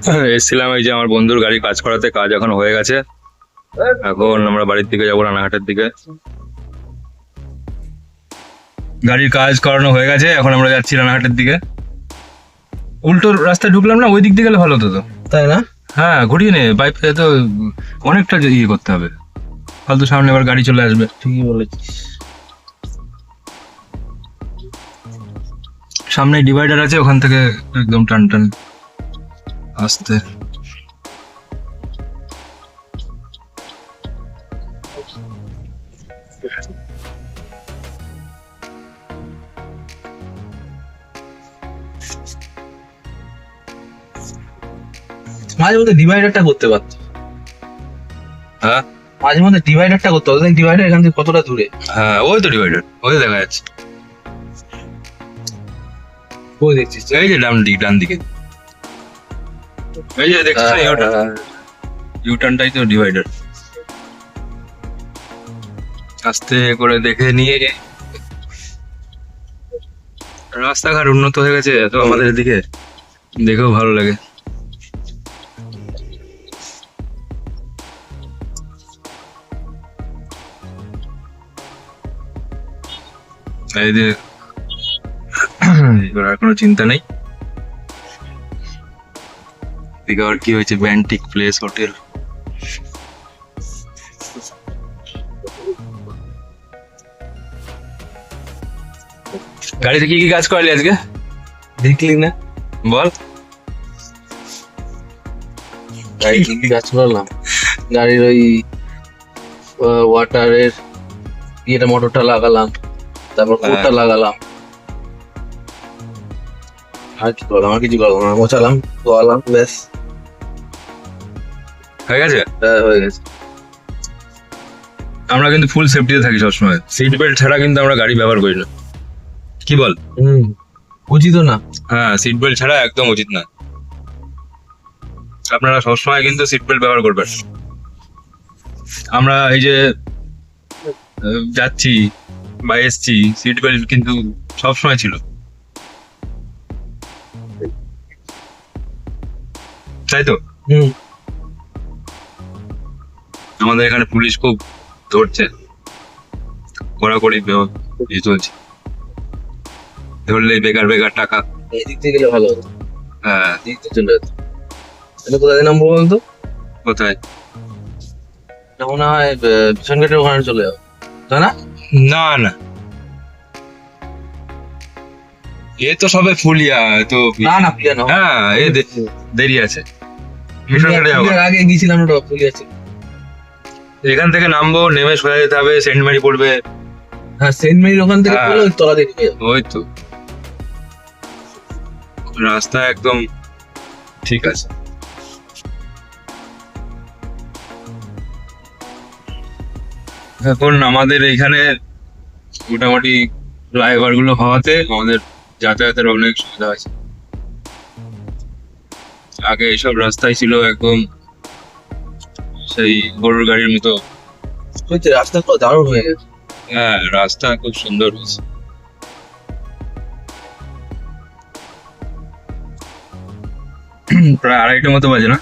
এসেছিলাম এই যে আমার বন্ধুর গাড়ি কাজ করাতে কাজ এখন হয়ে গেছে। এখন আমরা বাড়ির দিকে যাব রানাঘাটের দিকে। গাড়ির কাজ করানো হয়ে গেছে এখন আমরা যাচ্ছি রানাঘাটের দিকে। উল্টো রাস্তায় ঢুকলাম না ওই দিক দিয়ে গেলে ভালো হতো তো। তাই না? হ্যাঁ ঘুরিয়ে নে বাইক তো অনেকটা ইয়ে করতে হবে। ফালতু সামনে এবার গাড়ি চলে আসবে। ঠিকই বলেছিস। সামনে ডিভাইডার আছে ওখান থেকে একদম টান টান আসতে মাঝে মধ্যে ডিভাইডারটা করতে পারতো। হ্যাঁ? মাঝে মধ্যে ডিভাইডারটা করতে পারতো ডিভাইডার এখান থেকে কতটা দূরে? হ্যাঁ ওই তো ডিভাইডার ওই দেখা যাচ্ছে। ওই দেখছিস। এই যে ডান দিক ডান দিকে। এই যে দেখছিস হ্যাঁ, ইউটার্নটাই তো ডিভাইডার আস্তে করে দেখে নিয়ে রাস্তাঘাট উন্নত হয়ে গেছে এত আমাদের এদিকে দেখেও ভালো লাগে। এই যে আর কোনো চিন্তা নেই। এদিকে আবার কি হয়েছে? ব্যান্টিক প্লেস হোটেল গাড়িতে কি কি কাজ করলি আজকে? দেখলি না? বল। গাড়ি কি কাজ করলাম? গাড়ির ওই ওয়াটারের ইয়েটা মোটরটা লাগালাম। তারপর হ্যাঁ। কোটটা লাগালাম। আর কি করলাম? আর কিছু করলাম না। মোছালাম ধোয়ালাম ব্যাস। হয়ে গেছে? হ্যাঁ, হয়ে গেছে। আমরা কিন্তু ফুল সেফটিতে থাকি সবসময়। সিট বেল্ট ছাড়া কিন্তু আমরা গাড়ি ব্যবহার করি না। কি বল? হুম উচিত না। হ্যাঁ সিট বেল্ট ছাড়া একদম উচিত না। আপনারা সবসময় কিন্তু সিট বেল্ট ব্যবহার করবেন। আমরা এই যে যাচ্ছি বা এসছি সিট বেল্ট কিন্তু সবসময় ছিল। তাই তো? হুম। আমাদের এখানে পুলিশ খুব ধরছে। কড়াকড়ি ইয়ে চলছে। ধরলে বেকার বেকার টাকা। এই দিক থেকে গেলে ভালো হতো। হ্যাঁ। দিক থেকে চলে যেত। এটা কোথায় নামবো বলতো? কোথায়? এটা মনে হয় আহ, ভীষণ গেটের ওখানে চলে যাব। তাই না? না না। এ তো সবে ফুলিয়া তো না না প্রিয়া না। হ্যাঁ এ দেরি আছে। আগে গিয়েছিলাম ওটা পুলিয়া ছিল। এখান থেকে নামবো নেমে সোজা যেতে হবে সেন্ট মারি পড়বে। হ্যাঁ সেন্ট মেরির ওখান থেকে হ্যাঁ। পড়লে ওই তলা দিয়ে ওই তো। রাস্তা একদম ঠিক আছে। এখন আমাদের এইখানে মোটামুটি ফ্লাইওভারগুলো হওয়াতে আমাদের যাতায়াতের অনেক সুবিধা আছে। আগে এইসব রাস্তায় ছিল একদম সেই গরুর গাড়ির মতো। রাস্তা তো দারুণ হয়ে গেছে। হ্যাঁ রাস্তা খুব সুন্দর হয়েছে। প্রায় আড়াইটা মতো বাজে না?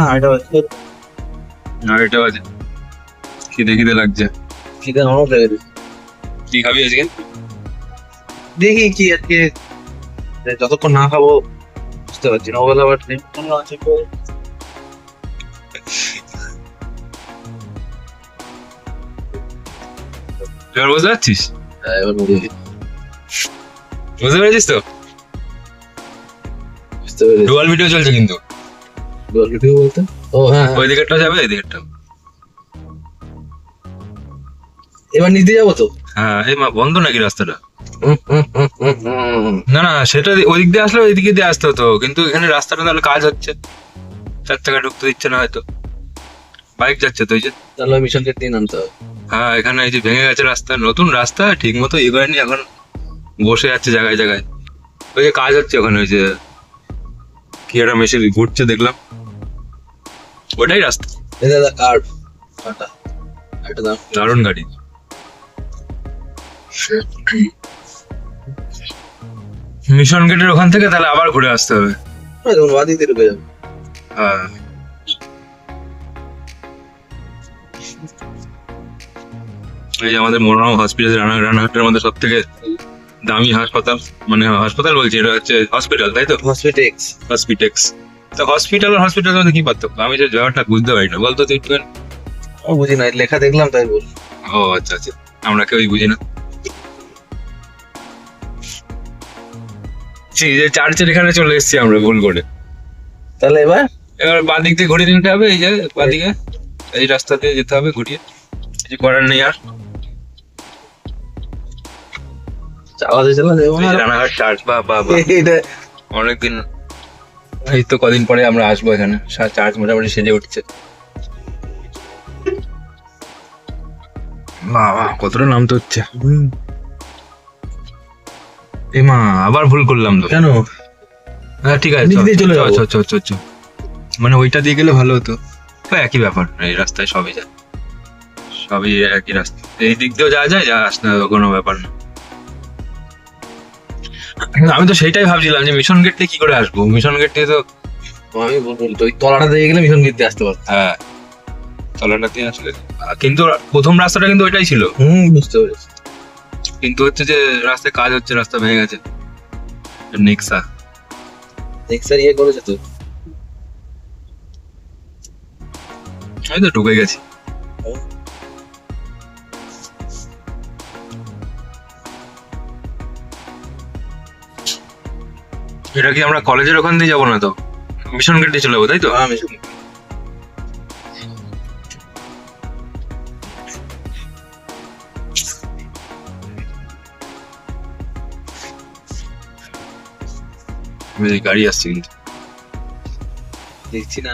আরেকটা বাচ্চা আড়াইটা বাজে খিদে খিদে লাগছে। খিদে আমার লেগে দিচ্ছে কি খাবি আজকে? দেখি কি আজকে। যতক্ষণ না খাব বুঝতে পারছি না ওবেলা আবার আছে তো। এবার বুঝতে পারছিস? হ্যাঁ, বুঝতে পেরেছিস তো? বুঝতে পেরেছি। ডুয়াল ভিডিও চলছে কিন্তু। ডুয়াল ভিডিও বলতে? ও হ্যাঁ হ্যাঁ। ওই দিকেরটা যাবে এই দিকেরটা। এবার নিতে যাব তো? হ্যাঁ এই মা বন্ধ নাকি রাস্তাটা? হুম, হুম, হুম, হুম, হুম। না না সেটা ওই দিক দিয়ে আসলে ওই দিকে দিয়ে আসতে হতো কিন্তু এখানে রাস্তাটা তাহলে কাজ হচ্ছে। চার টাকা ঢুকতে দিচ্ছে না হয়তো। বাইক যাচ্ছে তো ওই যে তাহলে মিশন গেট দিয়ে নামতে হবে। হ্যাঁ এখানে এই যে ভেঙে গেছে রাস্তা নতুন রাস্তা ঠিক মতো ইয়ে করেনি এখন বসে যাচ্ছে জায়গায় জায়গায়। ওই যে কাজ হচ্ছে ওখানে ওই যে কি একটা মেশিন ঘুরছে দেখলাম। ওটাই রাস্তা। এই দাদা কার্ড দারুণ গাড়ি। মিশন গেটের ওখান থেকে তাহলে আবার ঘুরে আসতে হবে। দেখুন বাদিতে ঢুকে যাবে। হ্যাঁ। এই যে আমাদের মনোরম হসপিটাল রানা রানাঘাটের মধ্যে সব থেকে দামি হাসপাতাল মানে হাসপাতাল বলছি এটা হচ্ছে হসপিটাল তাই তো? হসপিটেক্স হসপিটেক্স তো হসপিটাল আর হসপিটালের মধ্যে কি পার্থক্য? আমি যে ব্যাপারটা বুঝতে পারি না। বলতো তুই একটু বুঝি না লেখা দেখলাম তাই বল ও আচ্ছা আচ্ছা। আমরা কেউই বুঝি না। চার্চের এখানে চলে এসেছি আমরা ভুল করে। তাহলে এবার? এবার বাঁ দিক দিয়ে ঘুরিয়ে নিতে হবে এই যে বাঁ দিকে এই রাস্তা দিয়ে যেতে হবে ঘুরিয়ে। কিছু করার নেই আর চালাতে চালাতে রানাঘাট চার্চ বা বা বা অনেকদিন এই তো কদিন পরে আমরা আসব এখানে। চার্চ মোটামুটি সেজে উঠছে। বাবা কতটা নাম তো হচ্ছে এ মা আবার ভুল করলাম তো। কেন? হ্যাঁ ঠিক আছে চলে। আচ্ছা আচ্ছা আচ্ছা মানে ওইটা দিয়ে গেলে ভালো হতো। তো একই ব্যাপার এই রাস্তায় সবই যায়। সবই একই রাস্তা। এই দিক দিয়েও যাওয়া যায় যা আসতে কোনো ব্যাপার না। আমি তো সেইটাই ভাবছিলাম যে মিশন গেট দিয়ে কি করে আসব? মিশন গেট দিয়ে তো আমি বলব তো ওই তলাটা দিয়ে গেলে মিশন গিয়ে আসতে পারতাম। হ্যাঁ তলাটা দিয়ে আসলে কিন্তু প্রথম রাস্তাটা কিন্তু ওইটাই ছিল। হুম বুঝতে পেরেছি। কিন্তু হচ্ছে যে রাস্তায় কাজ হচ্ছে রাস্তা ভেঙে গেছে। নেক্সা। নেক্সার ইয়ে করেছে তো? আমি তো ঢুকে গেছি। এটা কি আমরা কলেজের ওখান দিয়ে যাব না তো? মিশন গেট দিয়ে চলে যাব তাই তো? আমি এই গাড়ি আসছে কিন্তু দেখছি না